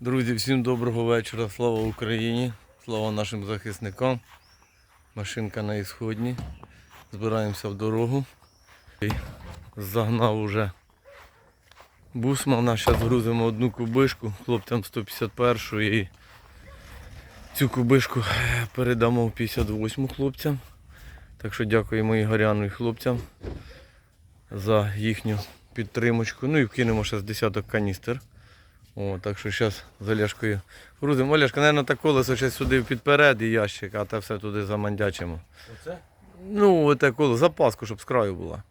Друзі, всім доброго вечора. Слава Україні! Слава нашим захисникам. Машинка на ісходні. Збираємося в дорогу. Загнав уже бусмана. Зараз грузимо одну кубишку хлопцям 151 і цю кубишку передамо в 58 хлопцям. Так що дякуємо Ігоряну і хлопцям за їхню підтримочку. Ну і вкинемо ще з десяток каністр. О, так що зараз з Олешкою грузимо. Олешка, мабуть, так колесо ще сюди підперед і ящик, а те все туди замандячимо. Оце? Ну, оте коло, запаску, щоб з краю була.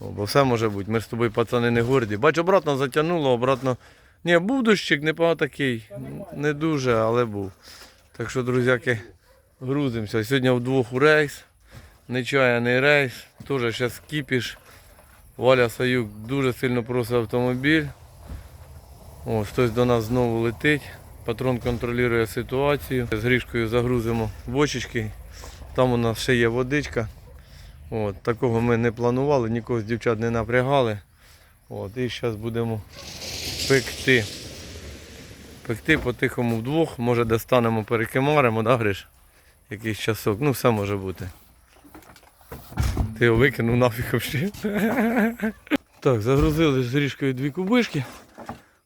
О, бо все може бути. Ми ж з тобою, пацани, не горді. Бач, обратно затягнуло, обратно. Ні, був дощик, не такий. Не дуже, але був. Так що, друзяки, грузимося. Сьогодні вдвох у рейс. Нечаяний рейс. Теж зараз кіпіш. Валя Саюк дуже сильно просить автомобіль. Ось хтось до нас знову летить. Патрон контролює ситуацію. З грішкою загрузимо бочечки. Там у нас ще є водичка. От, такого ми не планували, нікого з дівчат не напрягали. От, і зараз будемо пекти. Пекти по-тихому вдвох, може достанемо перекимаримо, да, Гриш? Якийсь часок. Ну все може бути. Ти його викинув нафіг взагалі. Так, загрузили з ріжкою дві кубишки.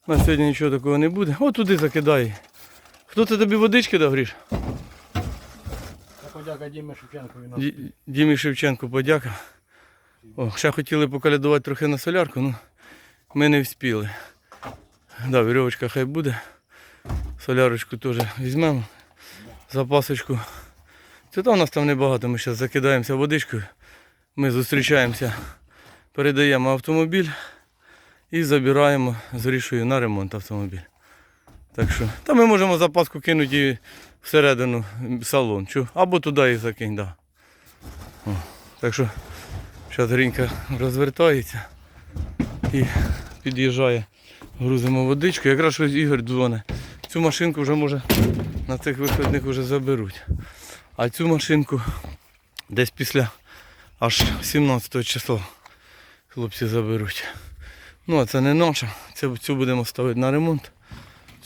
У нас сьогодні нічого такого не буде. О, туди закидай. Хто це тобі водички дав, Гріш? Подяка Дімі Шевченкові. Ді- Дімі Шевченку подяка. О, ще хотіли покалядувати трохи на солярку, але ми не вспіли. Да, вірьовочка хай буде. Солярочку теж візьмемо. Запасочку. Це там у нас там небагато, ми зараз закидаємося водичкою. Ми зустрічаємося, передаємо автомобіль і забираємо з рішою на ремонт автомобіль. Так що, та ми можемо запаску кинути і всередину салон. Чу? Або туди їх закинь, да. О, так що зараз Грінька розвертається і під'їжджає. Грузимо водичку. Якраз щось Ігор дзвонить. Цю машинку вже може на цих виходних вже заберуть. А цю машинку десь після аж 17 числа хлопці заберуть. Ну а це не наша. Це, цю будемо ставити на ремонт.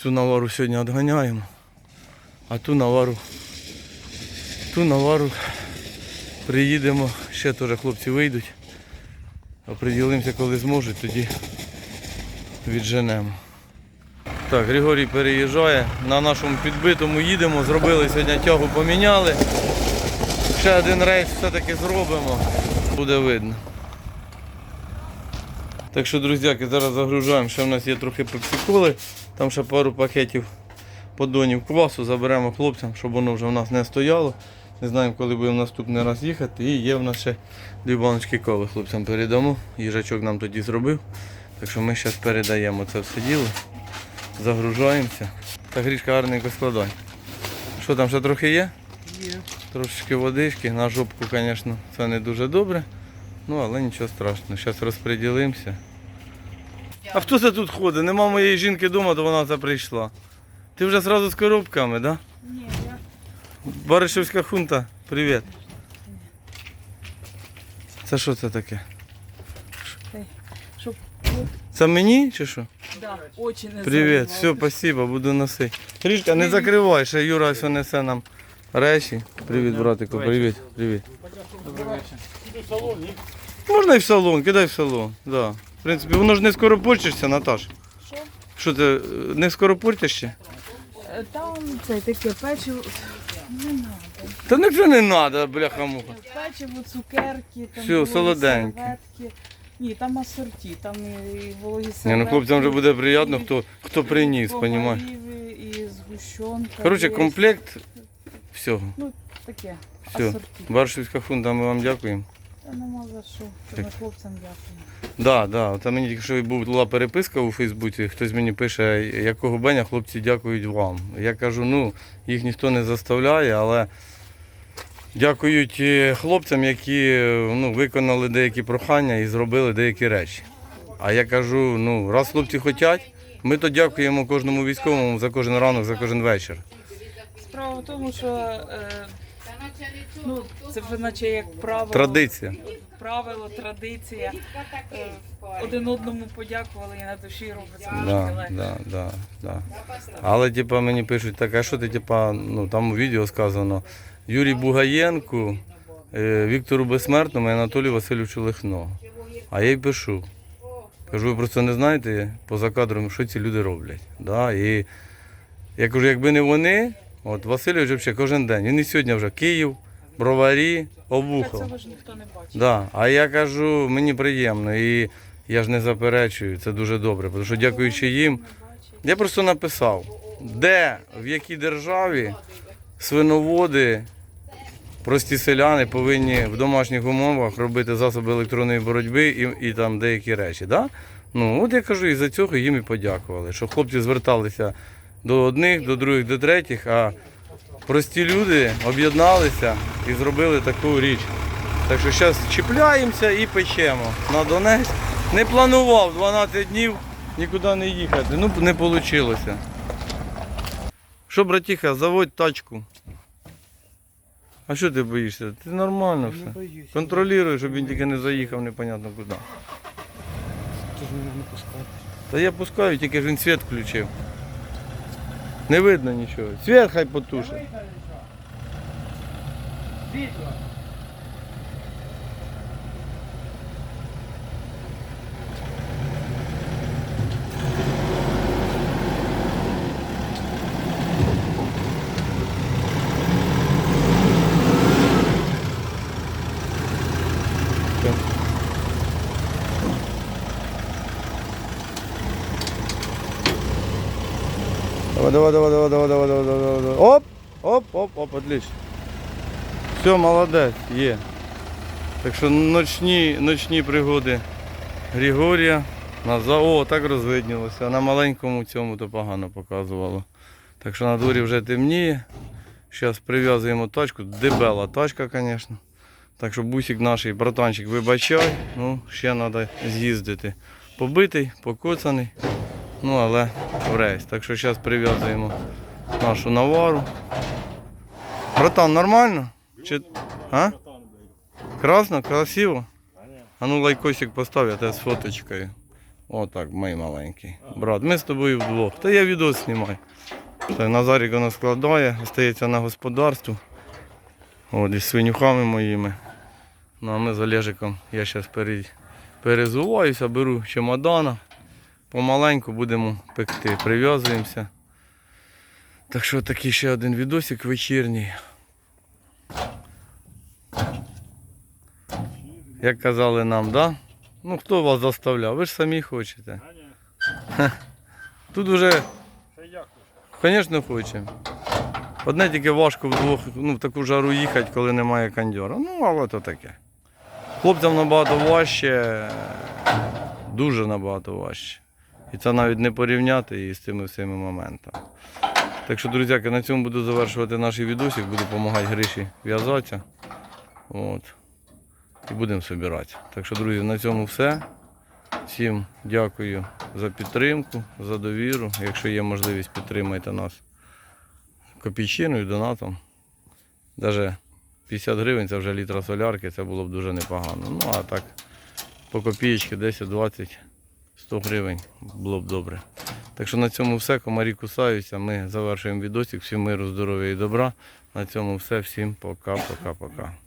Цю навару сьогодні відганяємо. А ту навару, ту навару приїдемо, ще теж хлопці вийдуть. Оприділимося, коли зможуть, тоді відженемо. Так, Григорій переїжджає. На нашому підбитому їдемо, зробили сьогодні тягу, поміняли. Ще один рейс все-таки зробимо, буде видно. Так що, друзяки, зараз загружаємо. Ще в нас є трохи пепсиколи, там ще пару пакетів подонів квасу заберемо хлопцям, щоб воно вже в нас не стояло. Не знаємо, коли будемо наступний раз їхати. І є в нас ще дві баночки коли хлопцям передамо. Їжачок нам тоді зробив. Так що ми зараз передаємо це все діло. Загружаємося. Так грішка гарненько складай. Що там ще трохи є? Є. Трошечки водички. На жопку, звісно, це не дуже добре. Ну, але нічого страшного. Зараз розподілимося. А хто це тут ходить? Нема моєї жінки вдома, то вона це прийшла. Ти вже одразу з коробками, так? Да? Ні, я Баришевська хунта, привіт. Це що це таке? щоб Це мені чи що? да, очі не Привіт, все, спасибо, буду носити. Річка, не закривай, ще Юра все несе нам речі. Привіт, братику, привіт, привіт. Добрий вечір. Можна і в салон, кидай в салон. Да. В принципі, воно ж не скоро портишся, Наташ. Що? Що ти не скоро портишся? Е, Там це таке печиво. Не треба. Та нічого не треба, бляха-муха. Печиво, цукерки, там Всё, вологі солоденьке. серветки. Ні, там асорті, там і вологі серветки. Ні, ну хлопцям вже буде приємно, хто, хто приніс, розумієш. І згущенка. Коротше, є. комплект всього. Ну, таке, Все. асорті. Баршівська фунта, ми вам дякуємо. Та нема за що. Це ми хлопцям дякуємо. Да, да. Та мені тільки що була переписка у Фейсбуці, хтось мені пише, якого беня хлопці дякують вам. Я кажу, ну, їх ніхто не заставляє, але дякують е, хлопцям, які ну, виконали деякі прохання і зробили деякі речі. А я кажу, ну, раз хлопці хочуть, ми то дякуємо кожному військовому за кожен ранок, за кожен вечір. Справа в тому, що е, Ну, це вже наче як правило. Традиція. Правило, традиція. Е, Один одному подякували і на душі робиться трошки Да, легше. да, да, да. Але типа мені пишуть, так, а що ти, типа, ну там у відео сказано Юрій Бугаєнку, е, Віктору Безсмертному і Анатолію Васильовичу Лихно. А я й пишу. Кажу, ви просто не знаєте поза кадром, що ці люди роблять. Да? І я кажу, якби не вони, от Васильович взагалі кожен день. Він і сьогодні вже Київ, Броварі, Та цього ж ніхто не бачить. Да. А я кажу, мені приємно і я ж не заперечую, це дуже добре, тому що дякуючи їм, я просто написав, де, в якій державі свиноводи, прості селяни повинні в домашніх умовах робити засоби електронної боротьби і, і там деякі речі. Да? Ну, от я кажу, і за цього їм і подякували, що хлопці зверталися до одних, до других, до третіх, а прості люди об'єдналися і зробили таку річ. Так що зараз чіпляємося і печемо на Донець. Не планував 12 днів нікуди не їхати. Ну, не вийшло. Що, братіха, заводь тачку. А що ти боїшся? Ти нормально все. Контролюй, щоб він тільки не заїхав непонятно куди. Ти ж мене не пускаєш. Та я пускаю, тільки ж він світ включив. Не видно нічого. Світ хай потушить. Давай, давай, давай, давай, давай, давай, давай, давай, давай, давай. Оп, оп, оп, оп, отлично. Все, молодець, є. Так що ночні, ночні пригоди Григорія. На за... О, так розвиднілося. На маленькому цьому то погано показувало. Так що на дворі вже темніє. Зараз прив'язуємо тачку. Дебела тачка, звісно. Так що бусик наш, братанчик, вибачай. Ну, ще треба з'їздити. Побитий, покоцаний. Ну, але в рейс. Так що зараз прив'язуємо нашу навару. Братан, нормально? Чи... А? Красно, красиво? А ну лайкосик постав, я тебе з фоточкою. Отак, мій маленький. Брат, ми з тобою вдвох. Та я відео знімаю. Назарік воно складає, остається на господарстві. От, із свинюхами моїми. Ну а ми з Олежиком, я зараз перезуваюся, беру чемодана. Помаленьку будемо пекти, прив'язуємося. Так що такий ще один відосик вечірній. Як казали нам, да? Ну хто вас заставляв? Ви ж самі хочете. Тут хочу. звісно, хочемо. Одне тільки важко вдвох ну, в таку жару їхати, коли немає кондьора. Ну, але то таке. Хлопцям набагато важче, дуже набагато важче. І це навіть не порівняти із цими всіми моментами. Так що, друзяки, на цьому буду завершувати наш відосик, буду допомагати Гриші в'язатися. От. І будемо збирати. Так що, друзі, на цьому все. Всім дякую за підтримку, за довіру. Якщо є можливість, підтримайте нас копійчиною, донатом. Навіть 50 гривень це вже літра солярки, це було б дуже непогано. Ну а так, по копієчки 10, 20, 100 гривень було б добре. Так що на цьому все. Комарі кусаються. Ми завершуємо відосик. Всім миру, здоров'я і добра. На цьому все. Всім пока, пока, пока.